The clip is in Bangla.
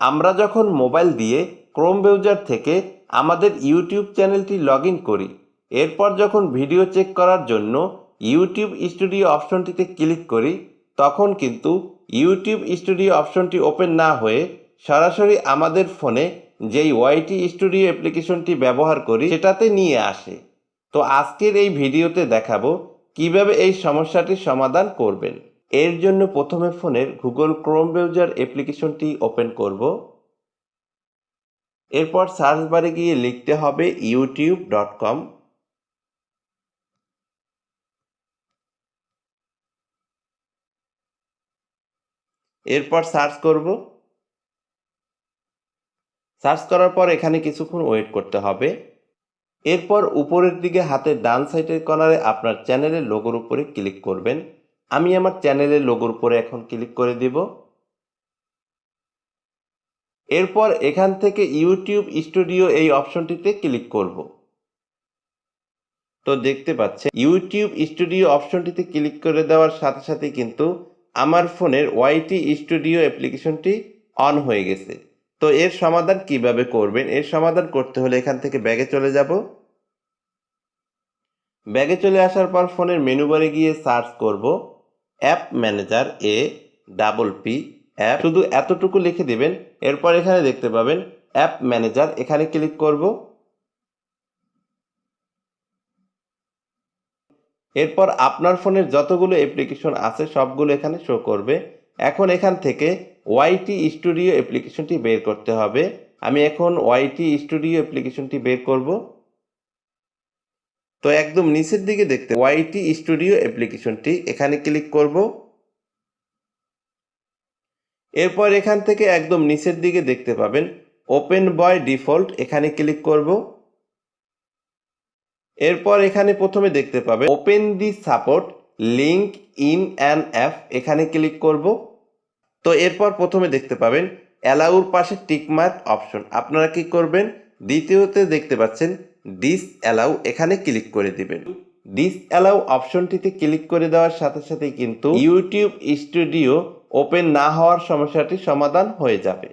আমরা যখন মোবাইল দিয়ে ক্রোম ব্রাউজার থেকে আমাদের ইউটিউব চ্যানেলটি লগ করি, এরপর যখন ভিডিও চেক করার জন্য ইউটিউব স্টুডিও অপশনটিতে ক্লিক করি, তখন কিন্তু ইউটিউব স্টুডিও অপশনটি ওপেন না হয়ে সরাসরি আমাদের ফোনে যেই ওয়াইটি স্টুডিও অ্যাপ্লিকেশনটি ব্যবহার করি, সেটাতে নিয়ে আসে। তো আজকের এই ভিডিওতে দেখাবো কীভাবে এই সমস্যাটির সমাধান করবেন। এর জন্য প্রথমে ফোনের গুগল ক্রোম ব্রাউজার অ্যাপ্লিকেশনটি ওপেন করব। এরপর সার্চ বারে গিয়ে লিখতে হবে ইউটিউব ডট কম। এরপর সার্চ করব। সার্চ করার পর এখানে কিছুক্ষণ ওয়েট করতে হবে। এরপর উপরের দিকে হাতের ডান সাইডের কর্নারে আপনার চ্যানেলের লোগোর উপরে ক্লিক করবেন। আমি আমার চ্যানেলের লোগোর উপরে এখন ক্লিক করে দিব। এরপর এখান থেকে ইউটিউব স্টুডিও এই অপশনটিতে ক্লিক করব। তো দেখতে পাচ্ছেন ইউটিউব স্টুডিও অপশনটিতে ক্লিক করে দেওয়ার সাথে সাথে কিন্তু আমার ফোনের ওয়াইটি স্টুডিও অ্যাপ্লিকেশনটি অন হয়ে গেছে। তো এর সমাধান কীভাবে করবেন? এর সমাধান করতে হলে এখান থেকে ব্যাগে চলে যাব। ব্যাগে চলে আসার পর ফোনের মেনু বারে গিয়ে সার্চ করব। App manager A double P app. শুধু এতটুকু লিখে দেবেন, এরপর এখানে দেখতে পাবেন অ্যাপ ম্যানেজার। এখানে ক্লিক করব। এরপর আপনার ফোনের যতগুলো অ্যাপ্লিকেশন আছে, সবগুলো এখানে শো করবে। এখন এখান থেকে ওয়াইটি স্টুডিও অ্যাপ্লিকেশনটি বের করতে হবে। আমি এখন ওয়াইটি স্টুডিও অ্যাপ্লিকেশনটি বের করব। তো একদম নিচের দিকে দেখতে ওয়াইটি স্টুডিও অ্যাপ্লিকেশনটি এখানে ক্লিক করব। এরপর এখান থেকে একদম নিচের দিকে দেখতে পাবেন ওপেন বয় ডিফল্ট এখানে ক্লিক করব। এরপর এখানে প্রথমে দেখতে পাবেন open the support link in an app এখানে ক্লিক করব। তো এরপর প্রথমে দেখতে পাবেন অ্যালাউর পাশে টিকমার্ক অপশন আপনারা কি করবেন? দ্বিতীয়তে দেখতে পাচ্ছেন ডিস অ্যালাউ এখানে ক্লিক করে দিবেন। ডিস অ্যালাউ অপশনটিতে ক্লিক করে দেওয়ার সাথে সাথে কিন্তু ইউটিউব স্টুডিও ওপেন না হওয়ার সমস্যাটি সমাধান হয়ে যাবে।